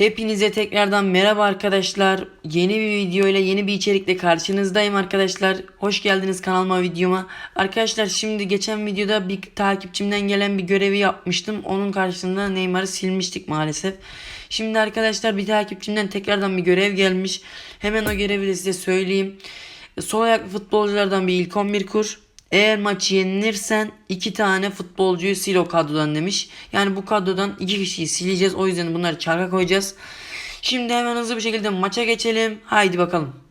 Hepinize tekrardan merhaba arkadaşlar. Yeni bir video ile yeni bir içerikle karşınızdayım arkadaşlar. Hoş geldiniz kanalıma videoma. Arkadaşlar şimdi geçen videoda bir takipçimden gelen bir görevi yapmıştım. Onun karşısında Neymar'ı silmiştik maalesef. Şimdi arkadaşlar bir takipçimden tekrardan bir görev gelmiş. Hemen o görevi de size söyleyeyim. Sol ayaklı futbolculardan bir ilk 11 kur. Eğer maçı yenilirsen iki tane futbolcuyu sil o kadrodan demiş. Yani bu kadrodan iki kişiyi sileceğiz. O yüzden bunları çarka koyacağız. Şimdi hemen hızlı bir şekilde maça geçelim. Haydi bakalım.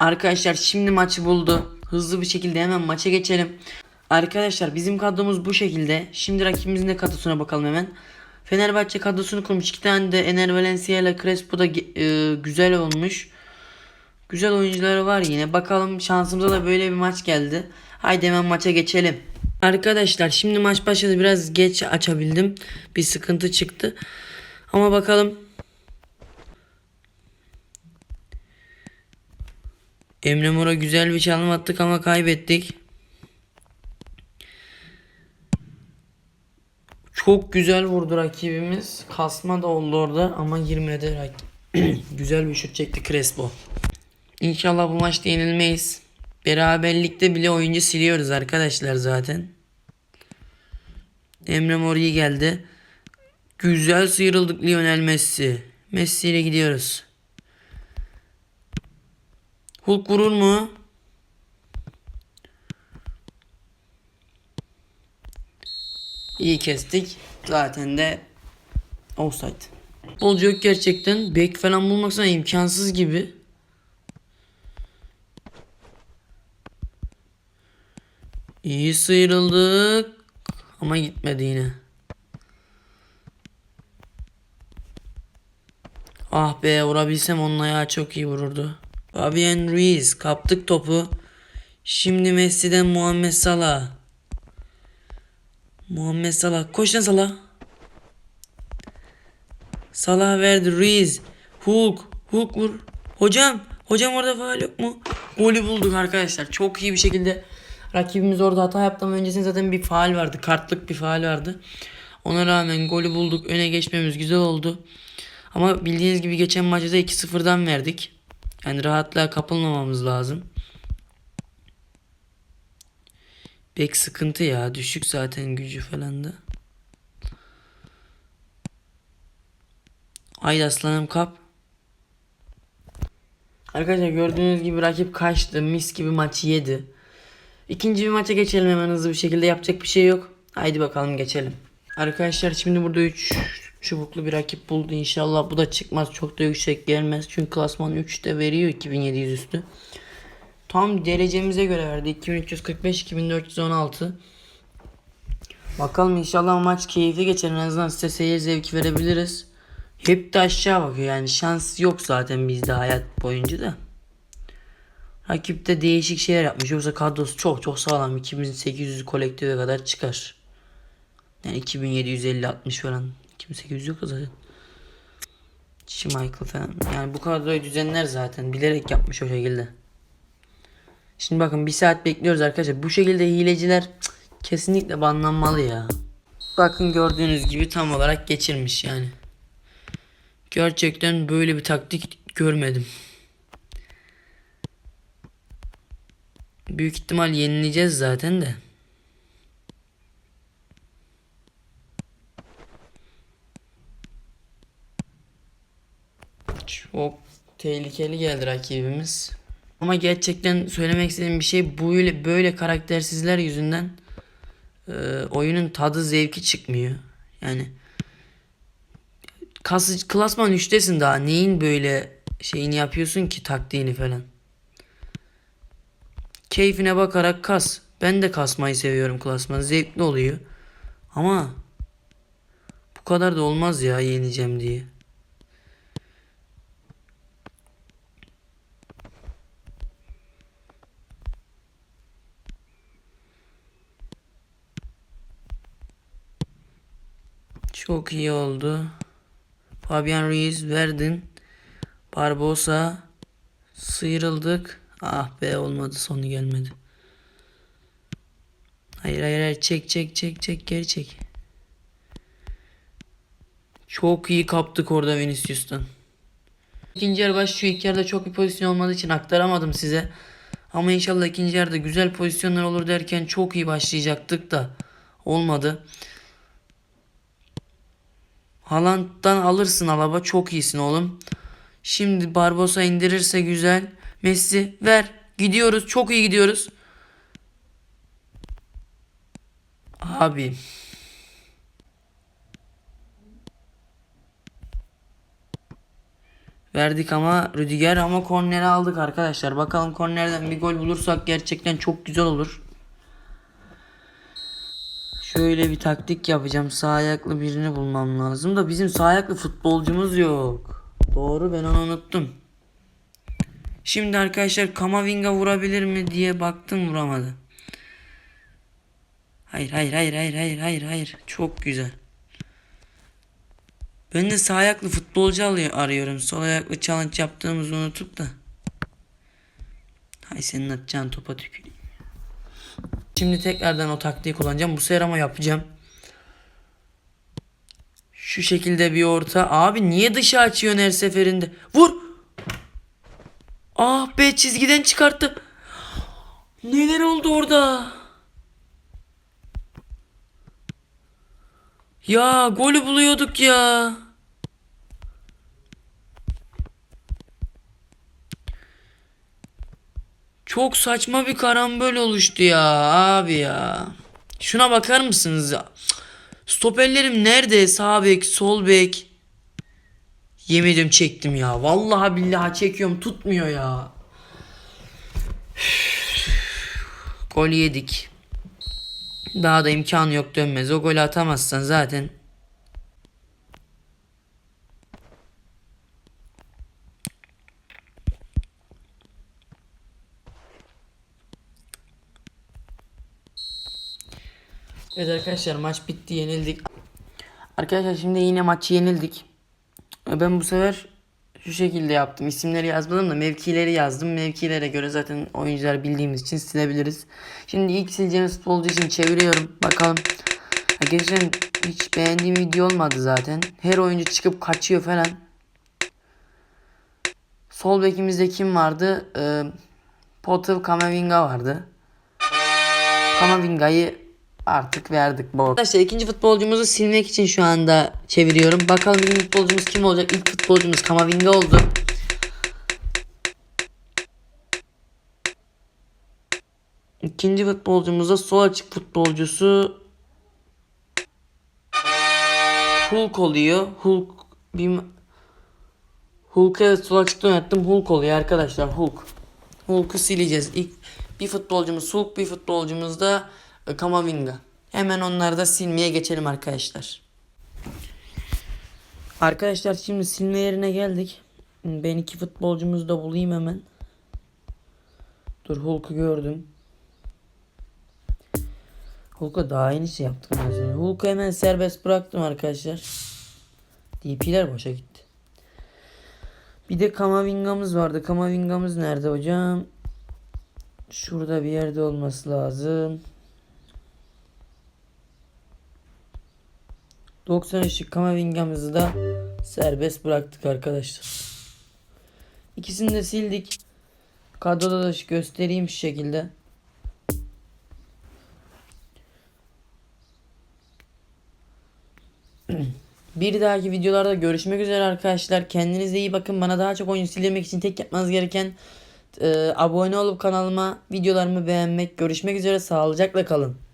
Arkadaşlar şimdi maçı buldu. Hızlı bir şekilde hemen maça geçelim. Arkadaşlar bizim kadromuz bu şekilde. Şimdi rakibimizin de kadrosuna bakalım hemen. Fenerbahçe kadrosunu kurmuş. İki tane de Ener Valencia ile Crespo da e, güzel olmuş. Güzel oyuncuları var yine. Bakalım şansımıza da böyle bir maç geldi. Haydi hemen maça geçelim. Arkadaşlar şimdi maç başladı. Biraz geç açabildim. Bir sıkıntı çıktı. Ama bakalım Emre Mor'a güzel bir çalım attık ama kaybettik. Çok güzel vurdu rakibimiz. Kasma da oldu orada ama girmedi. Güzel bir şut çekti Crespo. İnşallah bu maçta yenilmeyiz. Beraberlikte bile oyuncu siliyoruz arkadaşlar zaten. Emre Mor iyi geldi. Güzel sıyrıldık Lionel Messi. Messi ile gidiyoruz. Hulk vurur mu? İyi kestik. Zaten de offside. Futbolcu yok gerçekten. Bek falan bulmak sana imkansız gibi. İyi sıyrıldık. Ama gitmedi yine. Ah be vurabilsem onun ayağı çok iyi vururdu. Fabian Ruiz kaptık topu. Şimdi Messi'den Muhammed Salah. Muhammed Salah. Koş lan Salah. Salah verdi Ruiz. Hulk. Hulk vur. Hocam. Hocam orada faal yok mu? Golü bulduk arkadaşlar. Çok iyi bir şekilde rakibimiz orada hata yaptı ama öncesinde zaten bir faal vardı. Kartlık bir faal vardı. Ona rağmen golü bulduk. Öne geçmemiz güzel oldu. Ama bildiğiniz gibi geçen maçta 2-0'dan verdik. Yani rahatlığa kapılmamamız lazım. Bek sıkıntı ya. Düşük zaten gücü falan da. Haydi aslanım kap. Arkadaşlar gördüğünüz gibi rakip kaçtı. Mis gibi maçı yedi. İkinci bir maça geçelim hemen hızlı bir şekilde. Yapacak bir şey yok. Haydi bakalım geçelim. Arkadaşlar şimdi burada 3 çubuklu bir rakip buldu. İnşallah bu da çıkmaz. Çok da yüksek gelmez. Çünkü klasman 3'te veriyor 2700 üstü. Tam derecemize göre verdi. 2345 2416. Bakalım inşallah maç keyifli geçer. En azından size seyir zevki verebiliriz. Hep de aşağı bakıyor yani şans yok zaten bizde hayat boyunca da. Rakip de değişik şeyler yapmış. Yoksa kadrosu çok çok sağlam. 2800 kolektife kadar çıkar. Yani 2750 60 falan. 2800 yok zaten. Schmeichel falan. Yani bu kadroyu düzenler zaten. Bilerek yapmış o şekilde. Şimdi bakın bir saat bekliyoruz arkadaşlar. Bu şekilde hileciler kesinlikle banlanmalı ya. Bakın gördüğünüz gibi tam olarak geçirmiş yani. Gerçekten böyle bir taktik görmedim. Büyük ihtimal yenileceğiz zaten de. Çok tehlikeli geldi rakibimiz. Ama gerçekten söylemek istediğim bir şey böyle böyle karaktersizler yüzünden e, oyunun tadı zevki çıkmıyor. Yani kas, klasman 3'tesin daha neyin böyle şeyini yapıyorsun ki taktiğini falan. Keyfine bakarak kas. Ben de kasmayı seviyorum klasman. Zevkli oluyor. Ama bu kadar da olmaz ya yeneceğim diye. Çok iyi oldu. Fabian Ruiz verdin. Barbosa sıyrıldık. Ah be olmadı sonu gelmedi. Hayır hayır hayır çek çek çek çek geri çek. Çok iyi kaptık orada Vinicius'tan. İkinci yarı başlıyor. İlk yarıda çok bir pozisyon olmadığı için aktaramadım size. Ama inşallah ikinci yarıda güzel pozisyonlar olur derken çok iyi başlayacaktık da olmadı. Haaland'dan alırsın Alaba çok iyisin oğlum. Şimdi Barbosa indirirse güzel. Messi ver. Gidiyoruz. Çok iyi gidiyoruz. Abi. Verdik ama Rüdiger ama korneri aldık arkadaşlar. Bakalım kornerden bir gol bulursak gerçekten çok güzel olur. Şöyle bir taktik yapacağım. Sağ ayaklı birini bulmam lazım da bizim sağ ayaklı futbolcumuz yok. Doğru ben onu unuttum. Şimdi arkadaşlar Kamavinga vurabilir mi diye baktım vuramadı. Hayır hayır hayır hayır hayır hayır hayır. Çok güzel. Ben de sağ ayaklı futbolcu alıyor, arıyorum. Sol ayaklı challenge yaptığımızı unutup da. Hay senin atacağın topa tüküreyim. Şimdi tekrardan o taktiği kullanacağım. Bu sefer ama yapacağım. Şu şekilde bir orta. Abi niye dışa açıyorsun her seferinde? Vur! Ah be çizgiden çıkarttı. Neler oldu orada? Ya golü buluyorduk ya. Çok saçma bir karambol oluştu ya abi ya. Şuna bakar mısınız ya? Stoperlerim nerede? Sağ bek, sol bek. Yemedim çektim ya. Vallahi billahi çekiyorum tutmuyor ya. Gol yedik. Daha da imkan yok dönmez. O golü atamazsan zaten. Evet arkadaşlar maç bitti yenildik. Arkadaşlar şimdi yine maçı yenildik. Ben bu sefer şu şekilde yaptım. İsimleri yazmadım da mevkileri yazdım. Mevkilere göre zaten oyuncular bildiğimiz için silebiliriz. Şimdi ilk sileceğimiz futbolcu için çeviriyorum. Bakalım. Geçen hiç beğendiğim video olmadı zaten. Her oyuncu çıkıp kaçıyor falan. Sol bekimizde kim vardı? Ee, Potter Kamavinga vardı. Kamavinga'yı artık verdik bu. Arkadaşlar ikinci futbolcumuzu silmek için şu anda çeviriyorum. Bakalım ilk futbolcumuz kim olacak? İlk futbolcumuz Kamavinga oldu. İkinci futbolcumuz da sol açık futbolcusu Hulk oluyor. Hulk bir Hulk'u evet sol açıkta oynattım. Hulk oluyor arkadaşlar. Hulk. Hulk'u sileceğiz. İlk bir futbolcumuz Hulk, bir futbolcumuz da Kamavinga. Hemen onları da silmeye geçelim arkadaşlar. Arkadaşlar şimdi silme yerine geldik. Ben iki futbolcumuzu da bulayım hemen. Dur Hulk'u gördüm. Hulk'a daha yeni şey yaptık. mesela. Hulk'u hemen serbest bıraktım arkadaşlar. DP'ler boşa gitti. Bir de Kamavinga'mız vardı. Kamavinga'mız nerede hocam? Şurada bir yerde olması lazım. 93'lük Kamavinga'mızı da serbest bıraktık arkadaşlar. İkisini de sildik. Kadroda da göstereyim şu şekilde. Bir dahaki videolarda görüşmek üzere arkadaşlar. Kendinize iyi bakın. Bana daha çok oyun sildirmek için tek yapmanız gereken e, abone olup kanalıma videolarımı beğenmek. Görüşmek üzere. Sağlıcakla kalın.